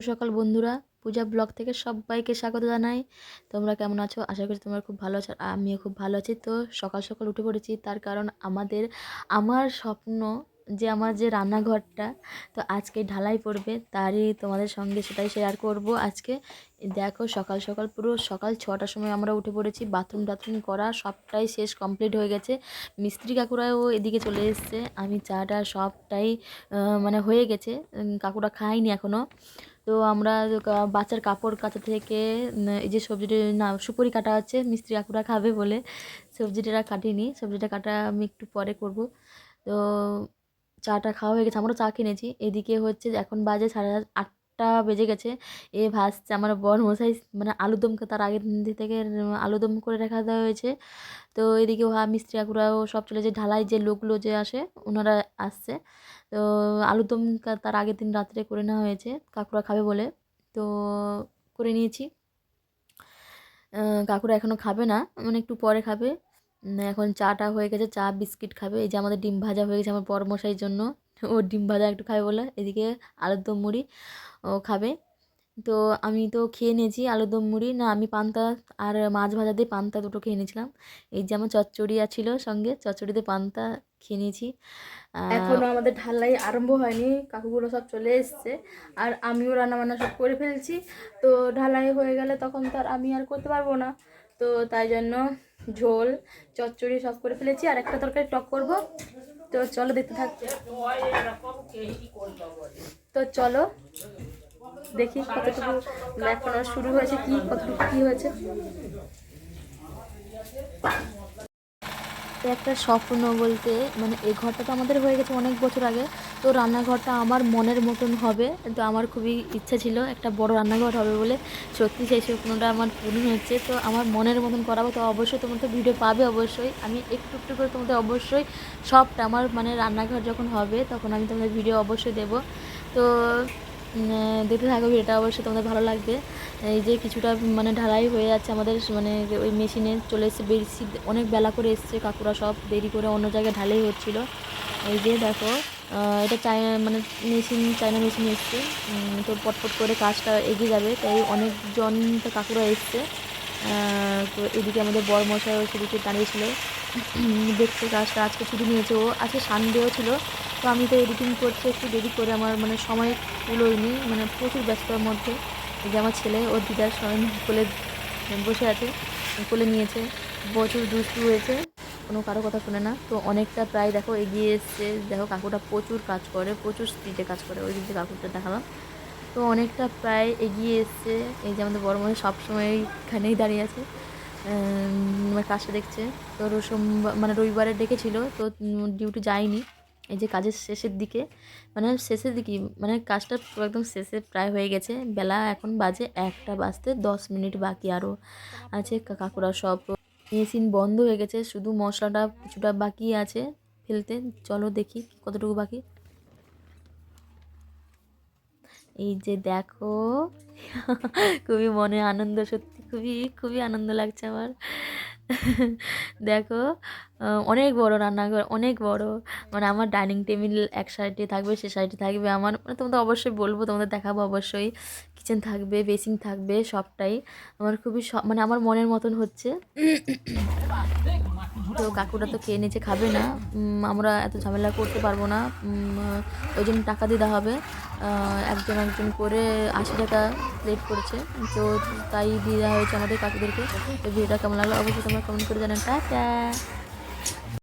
সকাল বন্ধুরা, পূজা ব্লগ থেকে সবাইকে স্বাগত জানাই। তোমরা কেমন আছো? আশা করি তোমরা খুব ভালো আছো আমিও খুব ভালো আছি। তো সকাল সকাল উঠে পড়েছি, তার কারণ আমাদের, আমার স্বপ্ন যে আমার যে রান্নাঘরটা, তো আজকে ঢালাই পড়বে, তারই তোমাদের সঙ্গে সেটাই শেয়ার করব আজকে। দেখো সকাল সকাল পুরো সকাল ছটার সময় আমরা উঠে পড়েছি বাথরুম টাথরুম করা সবটাই শেষ কমপ্লিট হয়ে গেছে। মিস্ত্রি কাকুরাও এদিকে চলে এসছে, আমি চাটা সবটাই মানে হয়ে গেছে কাকুরা খায়নি এখনও তো আমরা বাচ্চার কাপড় কাচা থেকে এই যে সবজিটা, না, সুপুরি কাটা আছে, মিস্ত্রি কাকুরা খাবে বলে সবজিটা কাটিনি। সবজিটা কাটা আমি একটু পরে করব। তো চাটা খাওয়া হয়ে গেছে, আমরা চা কিনেছি। এদিকে হচ্ছে এখন বাজে সাড়ে আটটা বেজে গেছে। এ ভাসছে আমার বর মশাই মানে আলুদম তার আগের দিন থেকে আলুদম করে রাখা দেওয়া হয়েছে। তো এদিকে ওহা মিস্ত্রি কাকুরাও সব চলে যে ঢালাই যে লোকগুলো যে আসে ওনারা আসছে। তো আলুদম তার আগের দিন রাত্রে করে নেওয়া হয়েছে কাকুরা খাবে বলে। তো করে নিয়েছি। কাকুরা এখনও খাবে না মানে একটু পরে খাবে। এখন চাটা হয়ে গেছে, চা, বিস্কিট খাবে। এই যে আমাদের ডিম ভাজা হয়ে গেছে আমার বড় মশাইয়ের জন্য। ও ডিম ভাজা একটু খাবে বলে এদিকে আলুর দম মুড়ি ও খাবে। তো আমি তো খেয়ে নিয়েছি আলুর দম মুড়ি, না আমি পান্তা আর মাছ ভাজা দিয়ে পান্তা দুটো খেয়ে নিয়েছিলাম। এই যে আমার চচ্চড়ি ছিল সঙ্গে চচ্চড়িতে পান্তা খেয়ে নিয়েছি। এখনও আমাদের ঢালাই আরম্ভ হয়নি, কাকুগুলো সব চলে এসছে। আর আমিও রান্না বান্না সব করে ফেলছি। তো ঢালাই হয়ে গেলে তখন তো আর আমি আর করতে পারব না। তো তাই জন্য ঝোল, চচ্চড়ি সব করে ফেলেছি। আর একটা তরকারি টক করব। তো চলো দেখতে থাক। তো চলো দেখি কতটুকু লেখানো শুরু হয়েছে, কি কতটুকু কি হয়েছে। তো একটা স্বপ্ন বলতে মানে এই ঘরটা তো আমাদের হয়ে গেছে অনেক বছর আগে। তো রান্নাঘরটা আমার মনের মতন হবে। তো আমার খুবই ইচ্ছা ছিল একটা বড় রান্নাঘর হবে বলে। সত্যি সেই স্বপ্নটা আমার পূর্ণ হচ্ছে তো আমার মনের মতন করাবো তো অবশ্যই তোমরা তো ভিডিও পাবে অবশ্যই। আমি একটু একটু করে তোমাদের অবশ্যই সবটা, আমার মানে রান্নাঘর যখন হবে তখন আমি তোমাদের ভিডিও অবশ্যই দেবো। তো দেখতে থাকো ভিডিওটা অবশ্যই, তোমাদের ভালো লাগবে। এই যে কিছুটা মানে ঢালাই হয়ে যাচ্ছে আমাদের মানে ওই মেশিনে চলে এসেছে বেশি অনেক বেলা করে এসছে কাকুরা সব, দেরি করে অন্য জায়গায় ঢালাই হচ্ছিল। এই যে দেখো এটা চায়না মানে মেশিন, চায়না মেশিন এসছে। তো পটপট করে কাজটা এগিয়ে যাবে, তাই অনেকজন তো কাকুরা এসছে। তো এদিকে আমাদের বড় মশাই সেদিকে দাঁড়িয়েছিল। দেখছে কাজটা আজকে ছুটি নিয়েছে ও। আজকে সানডেও ছিল, তো আমি তো এডিটিং করছি, একটু দেরি করে আমার মানে সময় কুলোয়নি মানে প্রচুর ব্যস্ততার মধ্যে। এই যে আমার ছেলে, ওর দিদার সবাই কোলে বসে আছে, কোলে নিয়েছে। প্রচুর দুষ্টু হয়েছে, কোনো কারও কথা শুনে না। তো অনেকটা প্রায় দেখো এগিয়ে এসছে। দেখো কাকুটা প্রচুর কাজ করে, প্রচুর স্পিডে কাজ করে। ওই দিক দিয়ে কাকুরটা দেখালাম। তো অনেকটা প্রায় এগিয়ে এসছে। এই যে আমাদের বড় মনে সবসময় এখানেই দাঁড়িয়ে আছে। আমার কাজটা দেখছে। তো সোমবার মানে রবিবারে ডেকেছিল, তো ডিউটি যায়নি। এই যে কাজের শেষের দিকে মানে শেষের দিকে মানে কাজটা একদম শেষে প্রায় হয়ে গেছে। বেলা এখন বাজে একটা বাজতে দশ মিনিট বাকি আরও আছে। কাকুরা সব মেশিন বন্ধ হয়ে গেছে, শুধু মশলাটা কিছুটা বাকি আছে ফেলতে। চলো দেখি কতটুকু বাকি। এই যে দেখো, খুবই মনে আনন্দ, সত্যি খুবই খুবই আনন্দ লাগছে আমার। দেখো অনেক বড় রান্নাঘর, অনেক বড়। মানে আমার ডাইনিং টেবিল এক সাইডে থাকবে, সে সাইডে থাকবে। আমার মানে তোমাদের অবশ্যই বলব, তোমাদের দেখাবো অবশ্যই। কিচেন থাকবে বেসিং থাকবে, সবটাই। আমার খুবই মানে আমার মনের মতন হচ্ছে। তো কাকুরা তো খেয়ে নিচে খাবে না। আমরা এত ঝামেলা করতে পারব না। ওই জন্য টাকা দিতে হবে। একজন একজন করে আশি টাকা প্লেট করেছে। তো তাই দিয়ে দেওয়া হয়েছে আমাদের কাকুদেরকে। তো ভিডিওটা কেমন লাগল? অবশ্যই তোমরা কমেন্ট করে জানান টাটা!